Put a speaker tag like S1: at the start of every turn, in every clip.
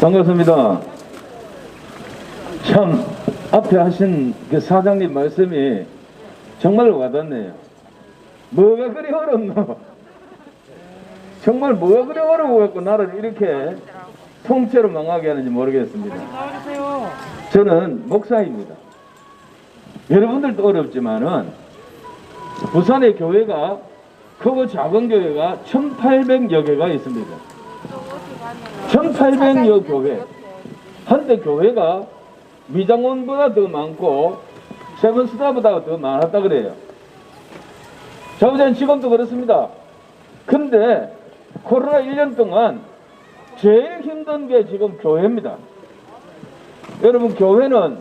S1: 반갑습니다. 참 앞에 하신 그 사장님 말씀이 정말 와닿네요. 뭐가 그리 어렵노? 정말 뭐가 그리 어려워갖고 나를 이렇게 통째로 망하게 하는지 모르겠습니다. 저는 목사입니다. 여러분들도 어렵지만은 부산의 교회가 크고 작은 교회가 1800여 개가 있습니다. 1800여 교회. 한때 교회가 미장원보다 더 많고 세븐스타보다 더 많았다 그래요. 자부자는 지금도 그렇습니다. 근데 코로나 1년 동안 제일 힘든 게 지금 교회입니다. 여러분 교회는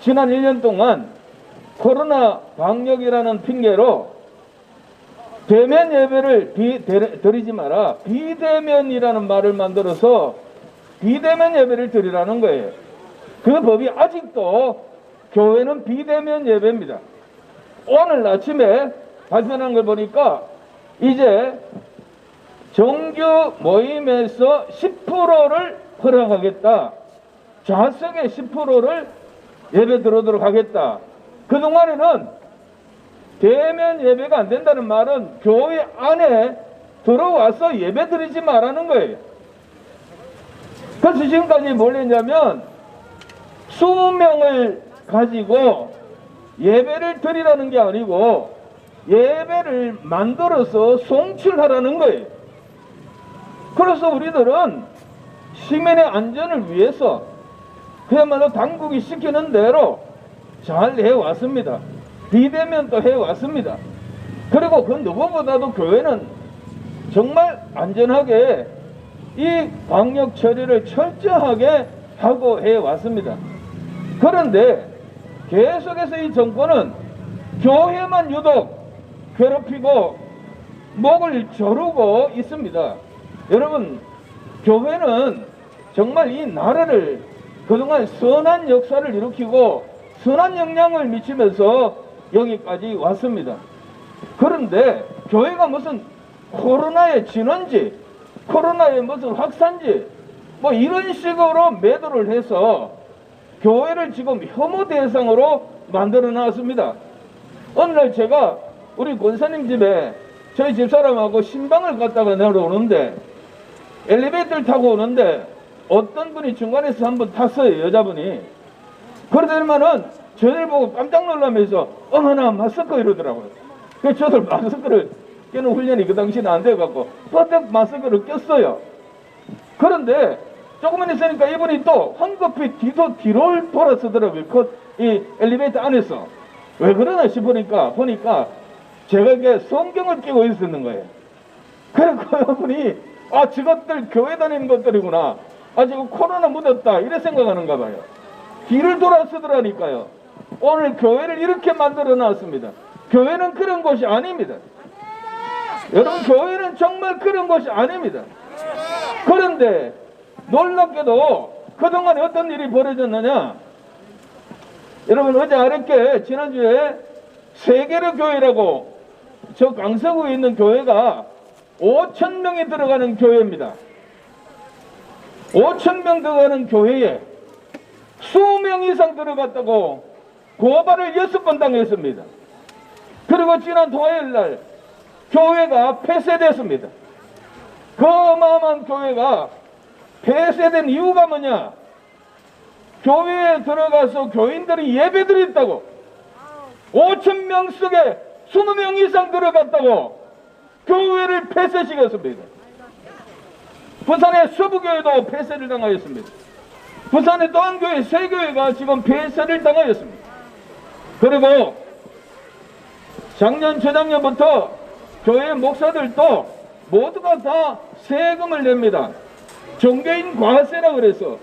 S1: 지난 1년 동안 코로나 방역이라는 핑계로 대면 예배를 비, 대- 드리지 마라. 비대면이라는 말을 만들어서 비대면 예배를 드리라는 거예요. 그 법이 아직도 교회는 비대면 예배입니다. 오늘 아침에 발표한 걸 보니까 이제 정규 모임에서 10%를 허락하겠다. 좌석의 10%를 예배 들어오도록 하겠다. 그동안에는 대면 예배가 안 된다는 말은 교회 안에 들어와서 예배 드리지 말라는 거예요. 그래서 지금까지 뭘 했냐면 20명을 가지고 예배를 드리라는 게 아니고 예배를 만들어서 송출하라는 거예요. 그래서 우리들은 시민의 안전을 위해서 그야말로 당국이 시키는 대로 잘 해왔습니다. 비대면도 해왔습니다. 그리고 그 누구보다도 교회는 정말 안전하게 이 방역 처리를 철저하게 하고 해왔습니다. 그런데 계속해서 이 정권은 교회만 유독 괴롭히고 목을 조르고 있습니다. 여러분, 교회는 정말 이 나라를 그동안 선한 역사를 일으키고 선한 영향을 미치면서 여기까지 왔습니다. 그런데 교회가 무슨 코로나의 진원지, 코로나의 무슨 확산지, 뭐 이런 식으로 매도를 해서 교회를 지금 혐오 대상으로 만들어 놨습니다. 어느 날 제가 우리 권사님 집에 저희 집사람하고 신방을 갔다가 내려오는데 엘리베이터를 타고 오는데 어떤 분이 중간에서 한번 탔어요, 여자분이. 그러더니만은 저를 보고 깜짝 놀라면서 어머나 마스크 이러더라고요. 그래서 저도 마스크를 끼는 훈련이 그 당시는 안 돼갖고 버뜩 마스크를 꼈어요. 그런데 조금만 있으니까 이분이 또 황급히 뒤도 뒤를 돌아서더라고요. 그 이 엘리베이터 안에서. 왜 그러나 싶으니까 보니까 제가 이게 성경을 끼고 있었는 거예요. 그래서 이분이 아 저것들 교회 다니는 것들이구나. 아 지금 코로나 묻었다 이래 생각하는가 봐요. 뒤를 돌아서더라니까요. 오늘 교회를 이렇게 만들어 놨습니다. 교회는 그런 곳이 아닙니다. 여러분 교회는 정말 그런 곳이 아닙니다. 그런데 놀랍게도 그동안에 어떤 일이 벌어졌느냐? 여러분 어제 어렵게 지난주에 세계로 교회라고 저 강서구에 있는 교회가 5천 명이 들어가는 교회입니다. 5천 명 들어가는 교회에 수명 이상 들어갔다고 고발을 여섯 번 당했습니다. 그리고 지난 토요일 날 교회가 폐쇄됐습니다. 그 어마어마한 교회가 폐쇄된 이유가 뭐냐? 교회에 들어가서 교인들이 예배드렸다고 5천 명 속에 20명 이상 들어갔다고 교회를 폐쇄시켰습니다. 부산의 서부교회도 폐쇄를 당하였습니다. 부산의 또한 교회, 세 교회가 지금 폐쇄를 당하였습니다. 그리고 작년, 재작년부터 교회 목사들도 모두가 다 세금을 냅니다. 종교인 과세라 그래서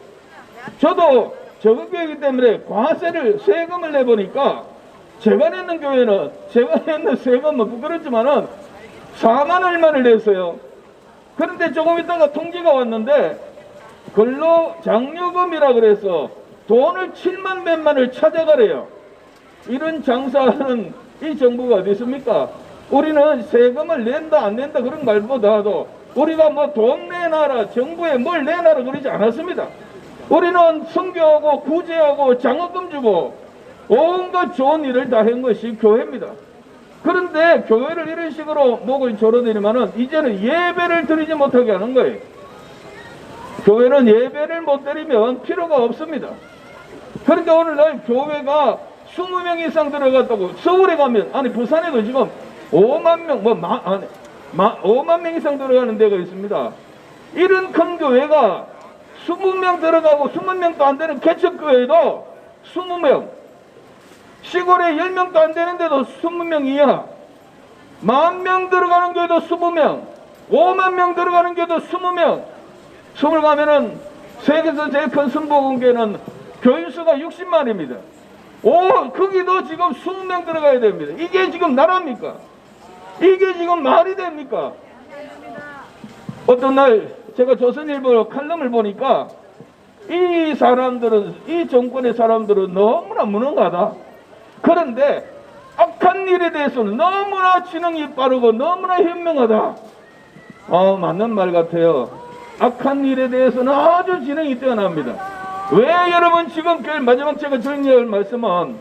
S1: 저도 적은 교회이기 때문에 과세를 세금을 내보니까 제가 냈는 교회는 제가 냈는 세금은 부끄럽지만은 4만 얼마를 냈어요. 그런데 조금 있다가 통지가 왔는데 근로 장려금이라 그래서 돈을 7만 몇만을 찾아가래요. 이런 장사하는 이 정부가 어디 있습니까? 우리는 세금을 낸다 안 낸다 그런 말보다도 우리가 뭐 돈 내놔라 정부에 뭘 내놔라 그러지 않았습니다. 우리는 선교하고 구제하고 장학금 주고 온갖 좋은 일을 다 한 것이 교회입니다. 그런데 교회를 이런 식으로 목을 조르내리면은 이제는 예배를 드리지 못하게 하는 거예요. 교회는 예배를 못 드리면 필요가 없습니다. 그러니까 오늘날 교회가 20명 이상 들어갔다고 서울에 가면 아니 부산에도 지금 5만 명, 뭐 마, 아니, 마, 5만 명 이상 들어가는 데가 있습니다. 이런 큰 교회가 20명 들어가고 20명도 안 되는 개척교회도 20명 시골에 10명도 안 되는데도 20명 이하 만 명 들어가는 교회도 20명 5만 명 들어가는 교회도 20명 서울 가면은 세계에서 제일 큰 순복음교회는 교인수가 60만입니다. 오, 거기도 지금 20명 들어가야 됩니다. 이게 지금 나라입니까? 이게 지금 말이 됩니까? 어떤 날 제가 조선일보 칼럼을 보니까 이 사람들은, 이 정권의 사람들은 너무나 무능하다. 그런데 악한 일에 대해서는 너무나 지능이 빠르고 너무나 현명하다. 아, 맞는 말 같아요. 악한 일에 대해서는 아주 지능이 뛰어납니다. 왜 여러분 지금 그 마지막 제가 정리할 말씀은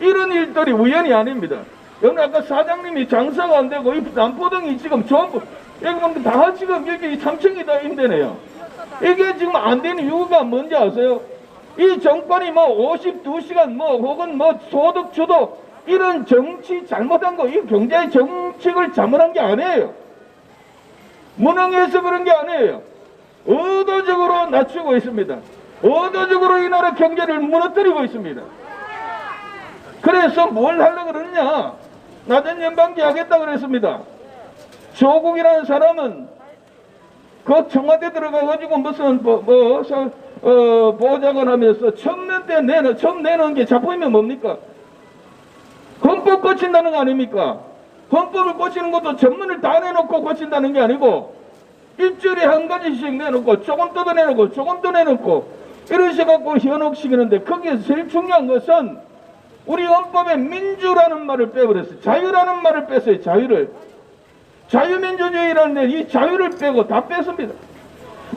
S1: 이런 일들이 우연이 아닙니다. 여러분 아까 사장님이 장사가 안 되고 이 남포동이 지금 전부 여기 보면 다 지금 여기 3층이 다 임대네요. 이게 지금 안 되는 이유가 뭔지 아세요? 이 정권이 뭐 52시간 뭐 혹은 뭐 소득 주도 이런 정치 잘못한 거, 이 경제 정책을 잘못한 게 아니에요. 무능해서 그런 게 아니에요. 의도적으로 낮추고 있습니다. 의도적으로 이 나라 경제를 무너뜨리고 있습니다. 그래서 뭘 하려고 그러느냐? 낮은 연방제 하겠다 그랬습니다. 조국이라는 사람은 그 청와대 들어가가지고 무슨 뭐, 뭐 서, 어, 보좌관 하면서 처음 낸때 내는 처음 내놓은 게 작품이면 뭡니까? 헌법 고친다는 거 아닙니까? 헌법을 고치는 것도 전문을 다 내놓고 고친다는 게 아니고 일주일에 한 가지씩 내놓고 조금 더 내놓고 조금 더 내놓고 이런 식으로 갖고 현혹시키는데 거기에서 제일 중요한 것은 우리 헌법에 민주라는 말을 빼버렸어요. 자유라는 말을 뺐어요. 자유를. 자유민주주의라는 이 자유를 빼고 다 뺐습니다.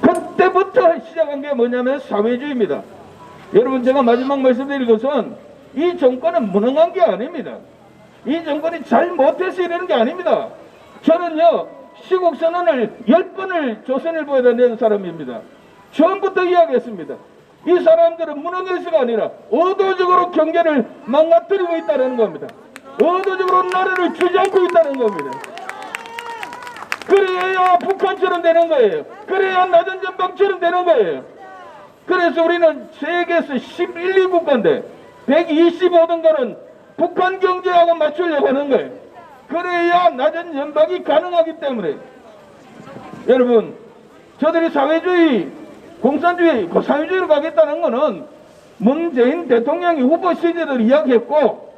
S1: 그때부터 시작한 게 뭐냐면 사회주의입니다. 여러분 제가 마지막 말씀드릴 것은 이 정권은 무능한 게 아닙니다. 이 정권이 잘 못해서 이러는 게 아닙니다. 저는요 시국 선언을 열 번을 조선일보에다 낸 사람입니다. 처음부터 이야기했습니다. 이 사람들은 무능해서가 아니라 의도적으로 경제를 망가뜨리고 있다는 겁니다. 의도적으로 나라를 주지 않고 있다는 겁니다. 그래야 북한처럼 되는 거예요. 그래야 낮은 전방처럼 되는 거예요. 그래서 우리는 세계에서 11, 2국가인데 125등가는 북한 경제하고 맞추려고 하는 거예요. 그래야 낮은 연방이 가능하기 때문에 여러분 저들이 사회주의 공산주의 그 사회주의로 가겠다는 거는 문재인 대통령이 후보 시절을 이야기했고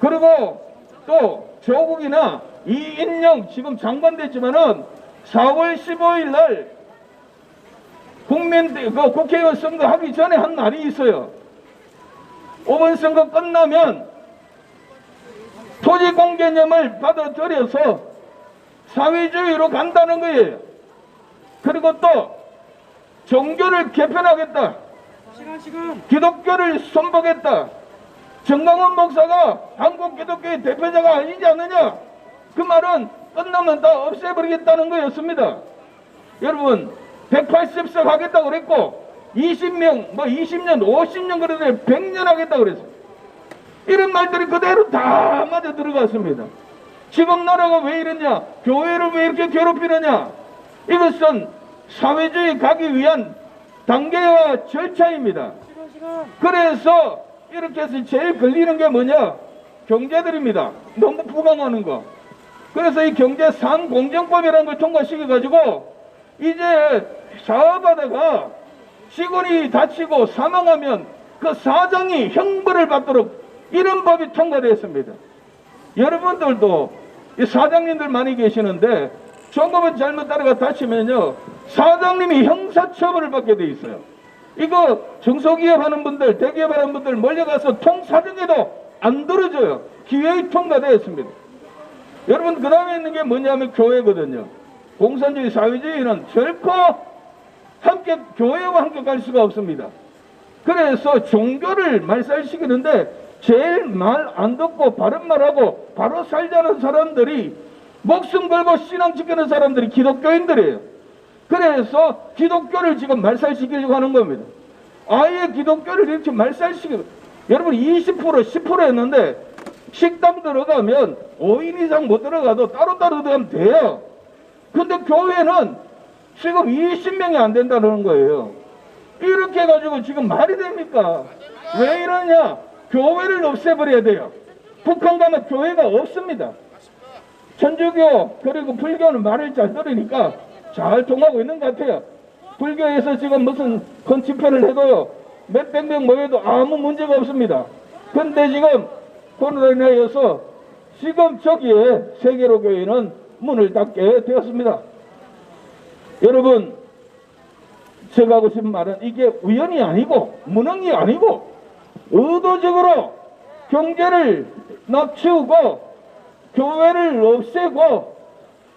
S1: 그리고 또 조국이나 이인영 지금 장관 됐지만은 4월 15일 날 국민 그 국회의원 선거 하기 전에 한 날이 있어요. 5번 선거 끝나면 토지 공개념을 받아들여서 사회주의로 간다는 거예요. 그리고 또 종교를 개편하겠다.
S2: 시간 시간
S1: 기독교를 선보겠다. 정강원 목사가 한국 기독교의 대표자가 아니지 않느냐? 그 말은 끝나면 다 없애버리겠다는 거였습니다. 여러분, 180석 하겠다고 그랬고, 20명, 뭐 20년, 50년 그러는데 100년 하겠다고 그랬어요. 이런 말들이 그대로 다 맞아 들어갔습니다. 지금 나라가 왜 이러냐? 교회를 왜 이렇게 괴롭히느냐? 이것은 사회주의 가기 위한 단계와 절차입니다. 그래서 이렇게 해서 제일 걸리는 게 뭐냐? 경제들입니다. 너무 부강하는 거. 그래서 이 경제 상공정법이라는 걸 통과시켜가지고 이제 사업하다가 직원이 다치고 사망하면 그 사장이 형벌을 받도록 이런 법이 통과됐습니다. 여러분들도 이 사장님들 많이 계시는데 종업원 잘못 따라가 다치면요 사장님이 형사처벌을 받게 돼 있어요. 이거 중소기업 하는 분들, 대기업 하는 분들 몰려가서 통사정에도 안 들어줘요. 기회의 통과되었습니다. 여러분 그 다음에 있는 게 뭐냐면 교회거든요. 공산주의 사회주의는 결코 함께 교회와 함께 갈 수가 없습니다. 그래서 종교를 말살시키는데 제일 말 안 듣고 바른 말하고 바로 살자는 사람들이 목숨 걸고 신앙 지키는 사람들이 기독교인들이에요. 그래서 기독교를 지금 말살시키려고 하는 겁니다. 아예 기독교를 이렇게 말살시키고 여러분 20% 10%였는데 식당 들어가면 5인 이상 못 들어가도 따로따로 들어가면 돼요. 근데 교회는 지금 20명이 안 된다는 거예요. 이렇게 해가지고 지금 말이 됩니까? 왜 이러냐? 교회를 없애버려야 돼요. 북한 가면 교회가 없습니다. 천주교 그리고 불교는 말을 잘 들으니까 잘 통하고 있는 것 같아요. 불교에서 지금 무슨 큰 집회를 해도요 몇백 명 모여도 아무 문제가 없습니다. 근데 지금 코로나로 인하여서 지금 저기에 세계로 교회는 문을 닫게 되었습니다. 여러분 제가 하고 싶은 말은 이게 우연이 아니고 무능이 아니고 의도적으로 경제를 낮추고 교회를 없애고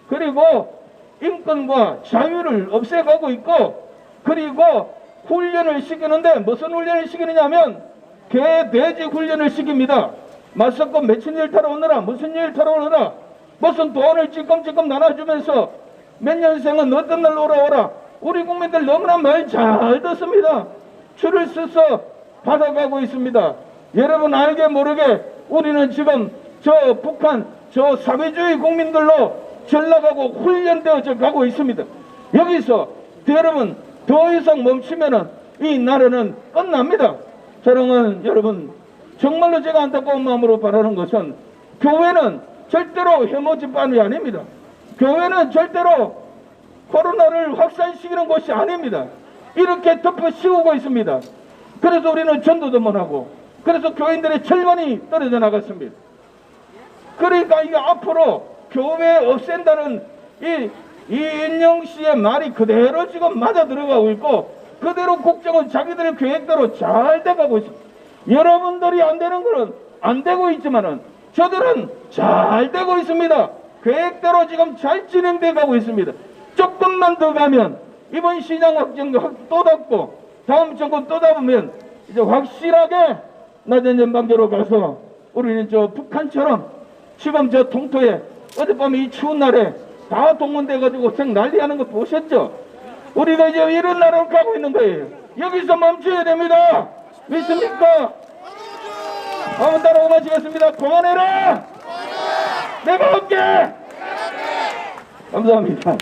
S1: 그리고 인권과 자유를 없애가고 있고 그리고 훈련을 시키는데 무슨 훈련을 시키느냐면 개, 돼지 훈련을 시킵니다. 맞섰고 며칠 일 타러 오느라 무슨 일 타러 오느라 무슨 돈을 찔끔찔끔 나눠주면서 몇 년생은 어떤 날 오라오라 우리 국민들 너무나 말 잘 듣습니다. 줄을 서서 받아가고 있습니다. 여러분 알게 모르게 우리는 지금 저 북한 저 사회주의 국민들로 전락하고 훈련되어져 가고 있습니다. 여기서 여러분 더 이상 멈추면은 이 나라는 끝납니다. 사랑하는 여러분 정말로 제가 안타까운 마음으로 바라는 것은 교회는 절대로 해모집 반이 아닙니다. 교회는 절대로 코로나를 확산시키는 곳이 아닙니다. 이렇게 덮어 씌우고 있습니다. 그래서 우리는 전도도 못하고 그래서 교인들의 절반이 떨어져 나갔습니다. 그러니까 이게 앞으로 교회 없앤다는 이 이인영 씨의 말이 그대로 지금 맞아 들어가고 있고 그대로 국정은 자기들 계획대로 잘 돼가고 있습니다. 여러분들이 안 되는 거는 안 되고 있지만은 저들은 잘 되고 있습니다. 계획대로 지금 잘 진행돼 가고 있습니다. 조금만 더 가면 이번 시장 확정 또 닫고 다음 정권 또 잡으면 이제 확실하게 낮은 연방제로 가서 우리는 저 북한처럼 지금 저 통토에 어젯밤에 이 추운 날에 다 동원돼 가지고 생 난리 하는 거 보셨죠? 우리가 이제 이런 나라로 가고 있는 거예요. 여기서 멈춰야 됩니다. 믿습니까? 한번 따라오 마치겠습니다. 그만해라! 내가 할게! 감사합니다.